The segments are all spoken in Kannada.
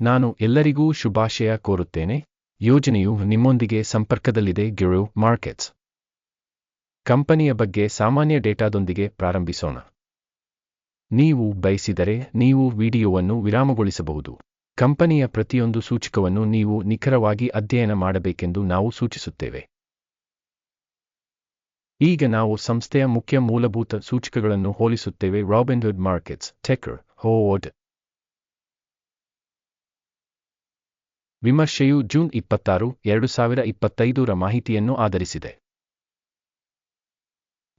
ನಾನು ಎಲ್ಲರಿಗೂ ಶುಭಾಶಯ ಕೋರುತ್ತೇನೆ. ಯೋಜನೆಯು ನಿಮ್ಮೊಂದಿಗೆ ಸಂಪರ್ಕದಲ್ಲಿದೆ ಗಿರು ಮಾರ್ಕೆಟ್ಸ್ ಕಂಪನಿಯ ಬಗ್ಗೆ ಸಾಮಾನ್ಯ ಡೇಟಾದೊಂದಿಗೆ ಪ್ರಾರಂಭಿಸೋಣ. ನೀವು ಬಯಸಿದರೆ ನೀವು ವಿಡಿಯೋವನ್ನು ವಿರಾಮಗೊಳಿಸಬಹುದು. ಕಂಪನಿಯ ಪ್ರತಿಯೊಂದು ಸೂಚಕವನ್ನು ನೀವು ನಿಖರವಾಗಿ ಅಧ್ಯಯನ ಮಾಡಬೇಕೆಂದು ನಾವು ಸೂಚಿಸುತ್ತೇವೆ. ಈಗ ನಾವು ಸಂಸ್ಥೆಯ ಮುಖ್ಯ ಮೂಲಭೂತ ಸೂಚಕಗಳನ್ನು ಹೋಲಿಸುತ್ತೇವೆ ರಾಬಿನ್ಹುಡ್ ಮಾರ್ಕೆಟ್ಸ್ ಟೆಕರ್ ಹೋಡ್ ವಿಮರ್ಶೆಯು ಜೂನ್ ಇಪ್ಪತ್ತಾರು, ಎರಡು ಸಾವಿರ ಇಪ್ಪತ್ತೈದರ ಮಾಹಿತಿಯನ್ನು ಆಧರಿಸಿದೆ.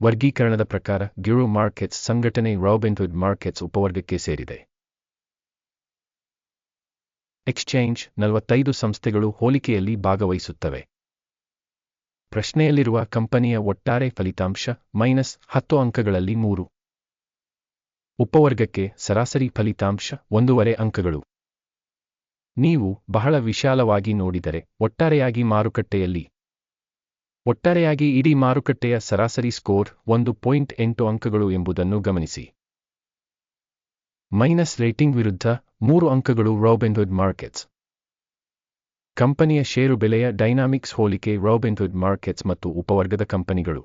ವರ್ಗೀಕರಣದ ಪ್ರಕಾರ ಗ್ಯೂರೋ ಮಾರ್ಕೆಟ್ಸ್ ಸಂಘಟನೆ ರಾಬಿನ್ಹುಡ್ ಮಾರ್ಕೆಟ್ಸ್ ಉಪವರ್ಗಕ್ಕೆ ಸೇರಿದೆ. ಎಕ್ಸ್ಚೇಂಜ್ ನಲವತ್ತೈದು ಸಂಸ್ಥೆಗಳು ಹೋಲಿಕೆಯಲ್ಲಿ ಭಾಗವಹಿಸುತ್ತವೆ. ಪ್ರಶ್ನೆಯಲ್ಲಿರುವ ಕಂಪನಿಯ ಒಟ್ಟಾರೆ ಫಲಿತಾಂಶ, ಮೈನಸ್ ಹತ್ತು ಅಂಕಗಳಲ್ಲಿ ಮೂರು. ಉಪವರ್ಗಕ್ಕೆ ಸರಾಸರಿ ಫಲಿತಾಂಶ, ಒಂದೂವರೆ ಅಂಕಗಳು. ನೀವು ಬಹಳ ವಿಶಾಲವಾಗಿ ನೋಡಿದರೆ ಒಟ್ಟಾರೆಯಾಗಿ ಮಾರುಕಟ್ಟೆಯಲ್ಲಿ. ಒಟ್ಟಾರೆಯಾಗಿ ಇಡೀ ಮಾರುಕಟ್ಟೆಯ ಸರಾಸರಿ ಸ್ಕೋರ್ ಒಂದು ಪಾಯಿಂಟ್ ಎಂಟು ಅಂಕಗಳು ಎಂಬುದನ್ನು ಗಮನಿಸಿ. ಮೈನಸ್ ರೇಟಿಂಗ್ ವಿರುದ್ಧ ಮೂರು ಅಂಕಗಳು ರಾಬಿನ್ಹುಡ್ ಮಾರ್ಕೆಟ್ಸ್ ಕಂಪನಿಯ ಷೇರು ಬೆಲೆಯ ಡೈನಾಮಿಕ್ಸ್ ಹೋಲಿಕೆ ರಾಬಿನ್ಹುಡ್ ಮಾರ್ಕೆಟ್ಸ್ ಮತ್ತು ಉಪವರ್ಗದ ಕಂಪನಿಗಳು.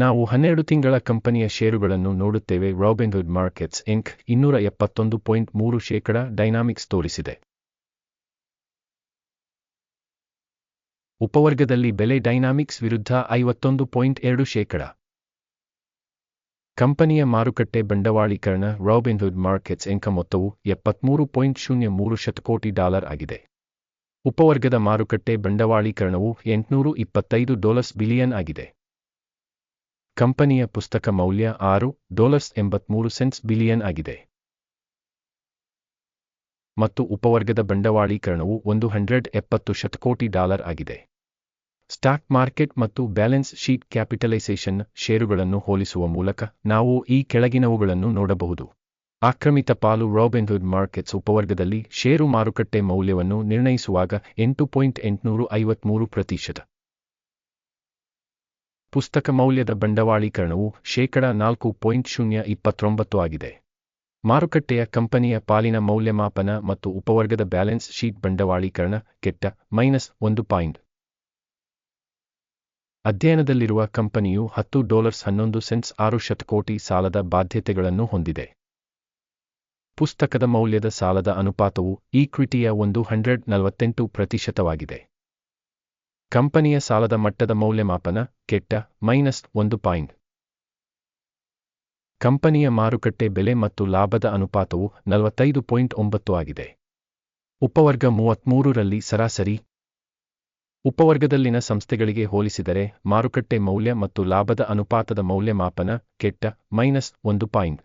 ನಾವು ಹನ್ನೆರಡು ತಿಂಗಳ ಕಂಪನಿಯ ಷೇರುಗಳನ್ನು ನೋಡುತ್ತೇವೆ. ರಾಬಿನ್ಹುಡ್ ಮಾರ್ಕೆಟ್ಸ್ ಇಂಕ್ ಇನ್ನೂರ ಎಪ್ಪತ್ತೊಂದು ಪಾಯಿಂಟ್ ಮೂರು ಶೇಕಡ ಡೈನಾಮಿಕ್ಸ್ ತೋರಿಸಿದೆ. ಉಪವರ್ಗದಲ್ಲಿ ಬೆಲೆ ಡೈನಾಮಿಕ್ಸ್ ವಿರುದ್ಧ ಐವತ್ತೊಂದು ಪಾಯಿಂಟ್ ಎರಡು ಶೇಕಡ. ಕಂಪನಿಯ ಮಾರುಕಟ್ಟೆ ಬಂಡವಾಳೀಕರಣ ರಾಬಿನ್ಹುಡ್ ಮಾರ್ಕೆಟ್ಸ್ ಇಂಕ್ ಮೊತ್ತವು ಎಪ್ಪತ್ಮೂರು ಪಾಯಿಂಟ್ ಶೂನ್ಯ ಮೂರು ಶತಕೋಟಿ ಡಾಲರ್ ಆಗಿದೆ. ಉಪವರ್ಗದ ಮಾರುಕಟ್ಟೆ ಬಂಡವಾಳೀಕರಣವು ಎಂಟುನೂರು ಇಪ್ಪತ್ತೈದು ಡಾಲರ್ಸ್ ಬಿಲಿಯನ್ ಆಗಿದೆ. ಕಂಪನಿಯ ಪುಸ್ತಕ ಮೌಲ್ಯ ಆರು ಡಾಲರ್ಸ್ ಎಂಬತ್ಮೂರು ಸೆಂಟ್ಸ್ ಬಿಲಿಯನ್ ಆಗಿದೆ. ಮತ್ತು ಉಪವರ್ಗದ ಬಂಡವಾಳೀಕರಣವು ಒಂದು ಹಂಡ್ರೆಡ್ ಎಪ್ಪತ್ತು ಶತಕೋಟಿ ಡಾಲರ್ ಆಗಿದೆ. ಸ್ಟಾಕ್ ಮಾರ್ಕೆಟ್ ಮತ್ತು ಬ್ಯಾಲೆನ್ಸ್ ಶೀಟ್ ಕ್ಯಾಪಿಟಲೈಸೇಷನ್ ಷೇರುಗಳನ್ನು ಹೋಲಿಸುವ ಮೂಲಕ ನಾವು ಈ ಕೆಳಗಿನವುಗಳನ್ನು ನೋಡಬಹುದು. ಆಕ್ರಮಿತ ಪಾಲು ರಾಬಿನ್ಹುಡ್ ಮಾರ್ಕೆಟ್ಸ್ ಉಪವರ್ಗದಲ್ಲಿ ಷೇರು ಮಾರುಕಟ್ಟೆ ಮೌಲ್ಯವನ್ನು ನಿರ್ಣಯಿಸುವಾಗ ಎಂಟು ಪಾಯಿಂಟ್ ಎಂಟುನೂರು ಐವತ್ಮೂರು ಪ್ರತಿಶತ. ಪುಸ್ತಕ ಮೌಲ್ಯದ ಬಂಡವಾಳೀಕರಣವು ಶೇಕಡ ನಾಲ್ಕು ಪಾಯಿಂಟ್ ಶೂನ್ಯ ಇಪ್ಪತ್ತೊಂಬತ್ತು ಆಗಿದೆ. ಮಾರುಕಟ್ಟೆಯ ಕಂಪನಿಯ ಪಾಲಿನ ಮೌಲ್ಯಮಾಪನ ಮತ್ತು ಉಪವರ್ಗದ ಬ್ಯಾಲೆನ್ಸ್ ಶೀಟ್ ಬಂಡವಾಳೀಕರಣ ಕೆಟ್ಟ ಮೈನಸ್ ಒಂದು ಪಾಯಿಂಟ್. ಅಧ್ಯಯನದಲ್ಲಿರುವ ಕಂಪನಿಯು ಹತ್ತು ಡಾಲರ್ಸ್ ಹನ್ನೊಂದು ಸೆಂಟ್ಸ್ ಆರು ಶತಕೋಟಿ ಸಾಲದ ಬಾಧ್ಯತೆಗಳನ್ನು ಹೊಂದಿದೆ. ಪುಸ್ತಕದ ಮೌಲ್ಯದ ಸಾಲದ ಅನುಪಾತವು ಈಕ್ವಿಟಿಯ ಒಂದು ಹಂಡ್ರೆಡ್ ನಲವತ್ತೆಂಟು ಪ್ರತಿಶತವಾಗಿದೆ. ಕಂಪನಿಯ ಸಾಲದ ಮಟ್ಟದ ಮೌಲ್ಯಮಾಪನ, ಕೆಟ್ಟ, ಮೈನಸ್ ಒಂದು ಪಾಯಿಂಟ್. ಕಂಪನಿಯ ಮಾರುಕಟ್ಟೆ ಬೆಲೆ ಮತ್ತು ಲಾಭದ ಅನುಪಾತವು ನಲವತ್ತೈದು ಪಾಯಿಂಟ್ ಒಂಬತ್ತು ಆಗಿದೆ. ಉಪವರ್ಗ ಮೂವತ್ಮೂರರಲ್ಲಿ ಸರಾಸರಿ. ಉಪವರ್ಗದಲ್ಲಿನ ಸಂಸ್ಥೆಗಳಿಗೆ ಹೋಲಿಸಿದರೆ ಮಾರುಕಟ್ಟೆ ಮೌಲ್ಯ ಮತ್ತು ಲಾಭದ ಅನುಪಾತದ ಮೌಲ್ಯಮಾಪನ, ಕೆಟ್ಟ, ಮೈನಸ್ ಒಂದು ಪಾಯಿಂಟ್.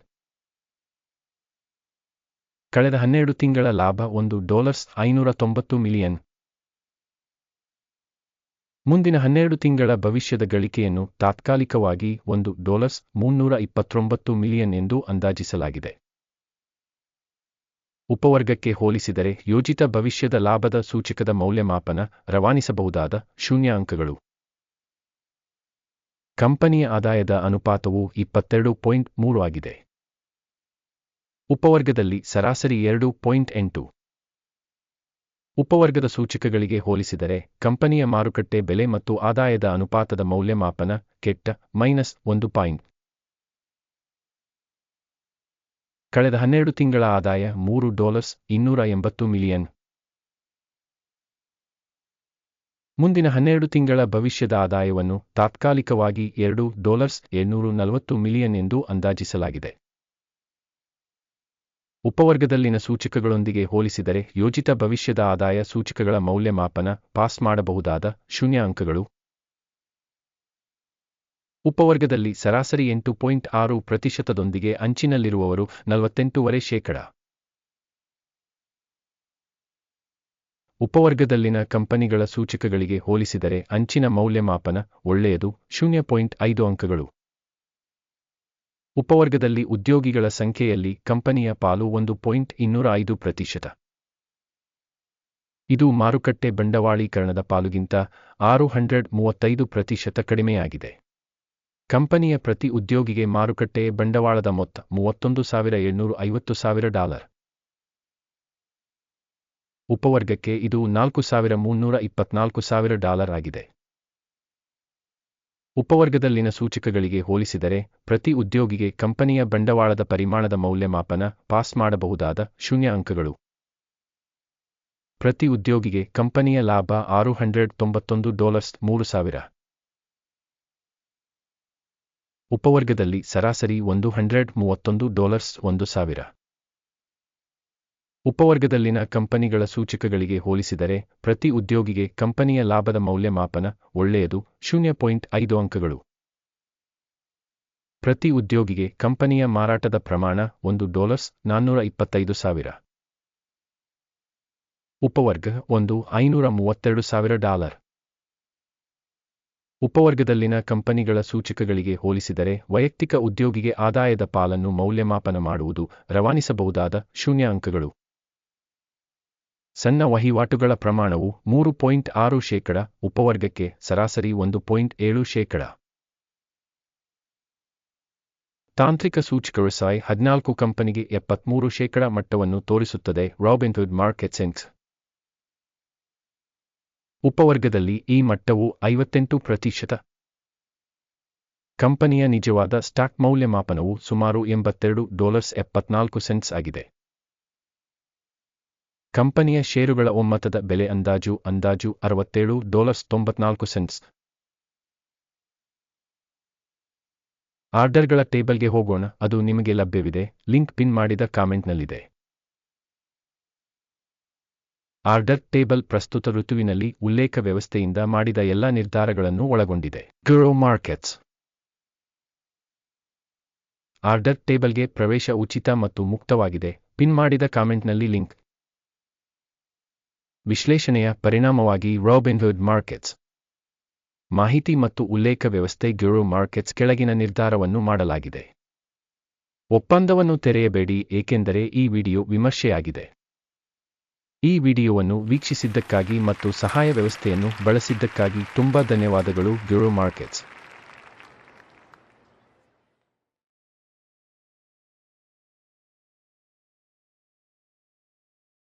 ಕಳೆದ ಹನ್ನೆರಡು ತಿಂಗಳ ಲಾಭ ಒಂದು ಡಾಲರ್ಸ್ ಐನೂರ ತೊಂಬತ್ತು ಮಿಲಿಯನ್. ಮುಂದಿನ ಹನ್ನೆರಡು ತಿಂಗಳ ಭವಿಷ್ಯದ ಗಳಿಕೆಯನ್ನು ತಾತ್ಕಾಲಿಕವಾಗಿ ಒಂದು ಡಾಲರ್ಸ್ ಮುನ್ನೂರ ಇಪ್ಪತ್ತೊಂಬತ್ತು ಮಿಲಿಯನ್ ಎಂದು ಅಂದಾಜಿಸಲಾಗಿದೆ. ಉಪವರ್ಗಕ್ಕೆ ಹೋಲಿಸಿದರೆ ಯೋಜಿತ ಭವಿಷ್ಯದ ಲಾಭದ ಸೂಚಕದ ಮೌಲ್ಯಮಾಪನ ರವಾನಿಸಬಹುದಾದ ಶೂನ್ಯ ಅಂಕಗಳು ಕಂಪನಿಯ ಆದಾಯದ ಅನುಪಾತವು ಇಪ್ಪತ್ತೆರಡು ಪಾಯಿಂಟ್ ಮೂರು ಆಗಿದೆ. ಉಪವರ್ಗದಲ್ಲಿ ಸರಾಸರಿ ಎರಡು ಪಾಯಿಂಟ್ ಎಂಟು ಉಪವರ್ಗದ ಸೂಚಕಗಳಿಗೆ ಹೋಲಿಸಿದರೆ, ಕಂಪನಿಯ ಮಾರುಕಟ್ಟೆ ಬೆಲೆ ಮತ್ತು ಆದಾಯದ ಅನುಪಾತದ ಮೌಲ್ಯಮಾಪನ ಕೆಟ್ಟ ಮೈನಸ್ ಒಂದು ಪಾಯಿಂಟ್. ಕಳೆದ ಹನ್ನೆರಡು ತಿಂಗಳ ಆದಾಯ ಮೂರು ಡಾಲರ್ಸ್ ಇನ್ನೂರ ಎಂಬತ್ತು ಮಿಲಿಯನ್. ಮುಂದಿನ ಹನ್ನೆರಡು ತಿಂಗಳ ಭವಿಷ್ಯದ ಆದಾಯವನ್ನು ತಾತ್ಕಾಲಿಕವಾಗಿ ಎರಡು ಡಾಲರ್ಸ್ ಏಳ್ನೂರು ನಲವತ್ತು ಮಿಲಿಯನ್ ಎಂದು ಅಂದಾಜಿಸಲಾಗಿದೆ. ಉಪವರ್ಗದಲ್ಲಿನ ಸೂಚಕಗಳೊಂದಿಗೆ ಹೋಲಿಸಿದರೆ ಯೋಜಿತ ಭವಿಷ್ಯದ ಆದಾಯ ಸೂಚಕಗಳ ಮೌಲ್ಯಮಾಪನ, ಪಾಸ್ ಮಾಡಬಹುದಾದ ಶೂನ್ಯ ಅಂಕಗಳು ಉಪವರ್ಗದಲ್ಲಿ ಸರಾಸರಿ ಎಂಟು ಪಾಯಿಂಟ್ ಆರು ಪ್ರತಿಶತದೊಂದಿಗೆ ಅಂಚಿನಲ್ಲಿರುವವರು ನಲವತ್ತೆಂಟೂವರೆ ಶೇಕಡ. ಉಪವರ್ಗದಲ್ಲಿನ ಕಂಪನಿಗಳ ಸೂಚಕಗಳಿಗೆ ಹೋಲಿಸಿದರೆ ಅಂಚಿನ ಮೌಲ್ಯಮಾಪನ ಒಳ್ಳೆಯದು, ಶೂನ್ಯ ಪಾಯಿಂಟ್ ಐದು ಅಂಕಗಳು. ಉಪವರ್ಗದಲ್ಲಿ ಉದ್ಯೋಗಿಗಳ ಸಂಖ್ಯೆಯಲ್ಲಿ ಕಂಪನಿಯ ಪಾಲು ಒಂದು ಪಾಯಿಂಟ್ ಇನ್ನೂರ ಐದು ಪ್ರತಿಶತ. ಇದು ಮಾರುಕಟ್ಟೆ ಬಂಡವಾಳೀಕರಣದ ಪಾಲುಗಿಂತ ಆರು ಹಂಡ್ರೆಡ್ ಮೂವತ್ತೈದು ಪ್ರತಿಶತ ಕಡಿಮೆಯಾಗಿದೆ. ಕಂಪನಿಯ ಪ್ರತಿ ಉದ್ಯೋಗಿಗೆ ಮಾರುಕಟ್ಟೆ ಬಂಡವಾಳದ ಮೊತ್ತ ಮೂವತ್ತೊಂದು ಸಾವಿರ ಏಳ್ನೂರು ಐವತ್ತು ಸಾವಿರ ಡಾಲರ್. ಉಪವರ್ಗಕ್ಕೆ ಇದು ನಾಲ್ಕು ಸಾವಿರ ಮುನ್ನೂರ ಇಪ್ಪತ್ನಾಲ್ಕು ಸಾವಿರ ಡಾಲರ್ ಆಗಿದೆ. ಉಪವರ್ಗದಲ್ಲಿನ ಸೂಚಕಗಳಿಗೆ ಹೋಲಿಸಿದರೆ, ಪ್ರತಿ ಉದ್ಯೋಗಿಗೆ ಕಂಪನಿಯ ಬಂಡವಾಳದ ಪರಿಮಾಣದ ಮೌಲ್ಯಮಾಪನ ಪಾಸ್ ಮಾಡಬಹುದಾದ ಶೂನ್ಯ ಅಂಕಗಳು. ಪ್ರತಿ ಉದ್ಯೋಗಿಗೆ ಕಂಪನಿಯ ಲಾಭ ಆರು ಹಂಡ್ರೆಡ್ ತೊಂಬತ್ತೊಂದು ಡಾಲರ್ಸ್ ಮೂರು ಸಾವಿರ. ಉಪವರ್ಗದಲ್ಲಿ ಸರಾಸರಿ ಒಂದು ಹಂಡ್ರೆಡ್ ಮೂವತ್ತೊಂದು ಡಾಲರ್ಸ್ ಒಂದು ಸಾವಿರ. ಉಪವರ್ಗದಲ್ಲಿನ ಕಂಪನಿಗಳ ಸೂಚಕಗಳಿಗೆ ಹೋಲಿಸಿದರೆ, ಪ್ರತಿ ಉದ್ಯೋಗಿಗೆ ಕಂಪನಿಯ ಲಾಭದ ಮೌಲ್ಯಮಾಪನ ಒಳ್ಳೆಯದು, ಶೂನ್ಯ ಪಾಯಿಂಟ್ ಐದು ಅಂಕಗಳು. ಪ್ರತಿ ಉದ್ಯೋಗಿಗೆ ಕಂಪನಿಯ ಮಾರಾಟದ ಪ್ರಮಾಣ ಒಂದು ಡಾಲರ್ಸ್ ನಾನ್ನೂರ ಇಪ್ಪತ್ತೈದು ಸಾವಿರ. ಉಪವರ್ಗ ಒಂದು ಐನೂರ ಮೂವತ್ತೆರಡು ಸಾವಿರ ಡಾಲರ್. ಉಪವರ್ಗದಲ್ಲಿನ ಕಂಪನಿಗಳ ಸೂಚಕಗಳಿಗೆ ಹೋಲಿಸಿದರೆ, ವೈಯಕ್ತಿಕ ಉದ್ಯೋಗಿಗೆ ಆದಾಯದ ಪಾಲನ್ನು ಮೌಲ್ಯಮಾಪನ ಮಾಡುವುದು ರವಾನಿಸಬಹುದಾದ ಶೂನ್ಯ ಅಂಕಗಳು. ಸಣ್ಣ ವಹಿವಾಟುಗಳ ಪ್ರಮಾಣವು ಮೂರು ಪಾಯಿಂಟ್ ಆರು ಶೇಕಡ, ಉಪವರ್ಗಕ್ಕೆ ಸರಾಸರಿ ಒಂದು ಪಾಯಿಂಟ್ ಏಳು ಶೇಕಡ. ತಾಂತ್ರಿಕ ಸೂಚಕರು ಸಾಯ್ ಹದಿನಾಲ್ಕು ಕಂಪನಿಗೆ ಎಪ್ಪತ್ಮೂರು ಶೇಕಡ ಮಟ್ಟವನ್ನು ತೋರಿಸುತ್ತದೆ ರಾಬಿನ್ಹುಡ್ ಮಾರ್ಕೆಟ್ ಸೆನ್ಸ್. ಉಪವರ್ಗದಲ್ಲಿ ಈ ಮಟ್ಟವು ಐವತ್ತೆಂಟು ಪ್ರತಿಶತ. ಕಂಪನಿಯ ನಿಜವಾದ ಸ್ಟಾಕ್ ಮೌಲ್ಯಮಾಪನವು ಸುಮಾರು ಎಂಬತ್ತೆರಡು ಡಾಲರ್ಸ್ ಎಪ್ಪತ್ನಾಲ್ಕು ಸೆಂಟ್ಸ್ ಆಗಿದೆ. ಕಂಪನಿಯ ಷೇರುಗಳ ಒಮ್ಮತದ ಬೆಲೆ ಅಂದಾಜು ಅಂದಾಜು ಅರವತ್ತೇಳು ಡಾಲರ್ಸ್ ತೊಂಬತ್ನಾಲ್ಕು ಸೆಂಟ್ಸ್. ಆರ್ಡರ್ಗಳ ಟೇಬಲ್ಗೆ ಹೋಗೋಣ, ಅದು ನಿಮಗೆ ಲಭ್ಯವಿದೆ, ಲಿಂಕ್ ಪಿನ್ ಮಾಡಿದ ಕಾಮೆಂಟ್ನಲ್ಲಿದೆ. ಆರ್ಡರ್ ಟೇಬಲ್ ಪ್ರಸ್ತುತ ಋತುವಿನಲ್ಲಿ ಉಲ್ಲೇಖ ವ್ಯವಸ್ಥೆಯಿಂದ ಮಾಡಿದ ಎಲ್ಲ ನಿರ್ಧಾರಗಳನ್ನು ಒಳಗೊಂಡಿದೆ. ಗ್ರೋ ಮಾರ್ಕೆಟ್ಸ್ ಆರ್ಡರ್ ಟೇಬಲ್ಗೆ ಪ್ರವೇಶ ಉಚಿತ ಮತ್ತು ಮುಕ್ತವಾಗಿದೆ, ಪಿನ್ ಮಾಡಿದ ಕಾಮೆಂಟ್ನಲ್ಲಿ ಲಿಂಕ್. ವಿಶ್ಲೇಷಣೆಯ ಪರಿಣಾಮವಾಗಿ ರಾಬಿನ್ಹುಡ್ ಮಾರ್ಕೆಟ್ಸ್ ಮಾಹಿತಿ ಮತ್ತು ಉಲ್ಲೇಖ ವ್ಯವಸ್ಥೆ ಗ್ಯೂರೋ ಮಾರ್ಕೆಟ್ಸ್ ಕೆಳಗಿನ ನಿರ್ಧಾರವನ್ನು ಮಾಡಲಾಗಿದೆ. ಒಪ್ಪಂದವನ್ನು ತೆರೆಯಬೇಡಿ, ಏಕೆಂದರೆ ಈ ವಿಡಿಯೋ ವಿಮರ್ಶೆಯಾಗಿದೆ. ಈ ವಿಡಿಯೋವನ್ನು ವೀಕ್ಷಿಸಿದ್ದಕ್ಕಾಗಿ ಮತ್ತು ಸಹಾಯ ವ್ಯವಸ್ಥೆಯನ್ನು ಬಳಸಿದ್ದಕ್ಕಾಗಿ ತುಂಬಾ ಧನ್ಯವಾದಗಳು ಗ್ಯೂರೋ ಮಾರ್ಕೆಟ್ಸ್